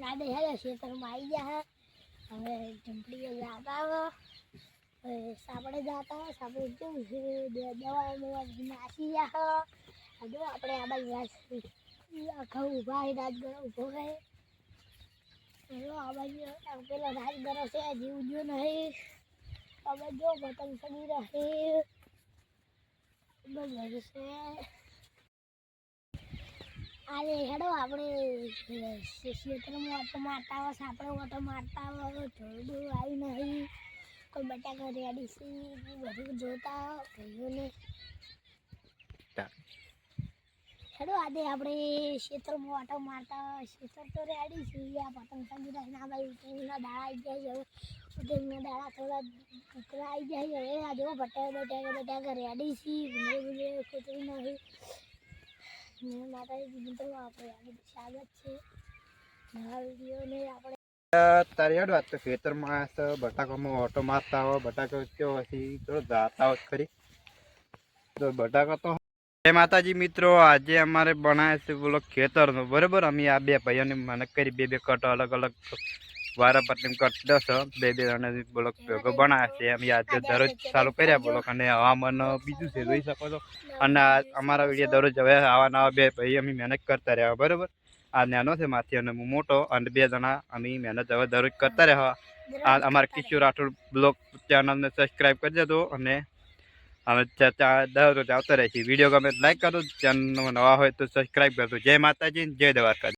રાડે હેલે ખેતરમાં આવી ગયા હવે ચંપડીએ જતા હવે સાપડે જાતા સાપડે કેવું છે? દવા દવા નાસી ગયા હજુ આપણે આ બાજુ રાજ આખા ઊભા છે રાજગરો ઊભો રહે. હેલો આ બાજુ પેલો રાજગરો છે જીવ જો નહીં. હવે જો પતંગ ચડી રહે. બધું છે. આજે હેડો આપણે ક્ષેત્રમાં ઓટો મારતા હોય સાપડે ઓટો મારતા હોય થોડું આવ્યું નહીં. કોઈ બટાકા રેડી છે બધું જોતા ભાઈઓને હેડો આજે આપણે ક્ષેત્રમાં ઓટો મારતા ક્ષેત્ર તો રેડી છે. આ પતંગ ચગી રહીને ભાઈ ઉતરીના દાળા આવી જાય હવે ઉતરીના દાળા થોડા ટુકડા આવી જાય હવે આ જો બટાકા બટાકા બટાકા રેડી છે. ભૂલે ભૂલે ખોતરી નહીં ને માતાજી મિત્રો આપણે આગળ સ્વાગત છે નવા વિડીયોને આપણે તારે વાત ખેતરમાં બટાકામાં ઓટો મારતા હોય, બટાકો હોય ખરી. તો બટાકા તો માતાજી મિત્રો, આજે અમારે બનાવે છે બોલો ખેતરનો. બરાબર? અમે આ બે ભાઈઓને મને કરી, બે બે કટ અલગ અલગ વારા પટલી કટ દસ બે બે જણા બોલો ભેગો બનાવે છે અમે આજે દરરોજ ચાલુ કર્યા બોલો અને હવામાન બીજું છે, જોઈ શકો છો. અને અમારા વીડિયો દરરોજ હવે આવા નવા બે ભાઈ અમે મહેનત કરતા રહ્યા બરાબર? આ નાનો છે માથી અને હું મોટો અને બે જણા અમે મહેનત હવે દરરોજ કરતા રહ્યા આ અમારા કિશોર રાઠોડ બ્લોગ ચેનલને સબસ્ક્રાઈબ કરી દેજો અને અમે દરરોજ આવતા રહે છે વીડિયો ગમે લાઈક કરો ચેનલ નવા હોય તો સબસ્ક્રાઈબ કરજો. જય માતાજી જય દ્વારકા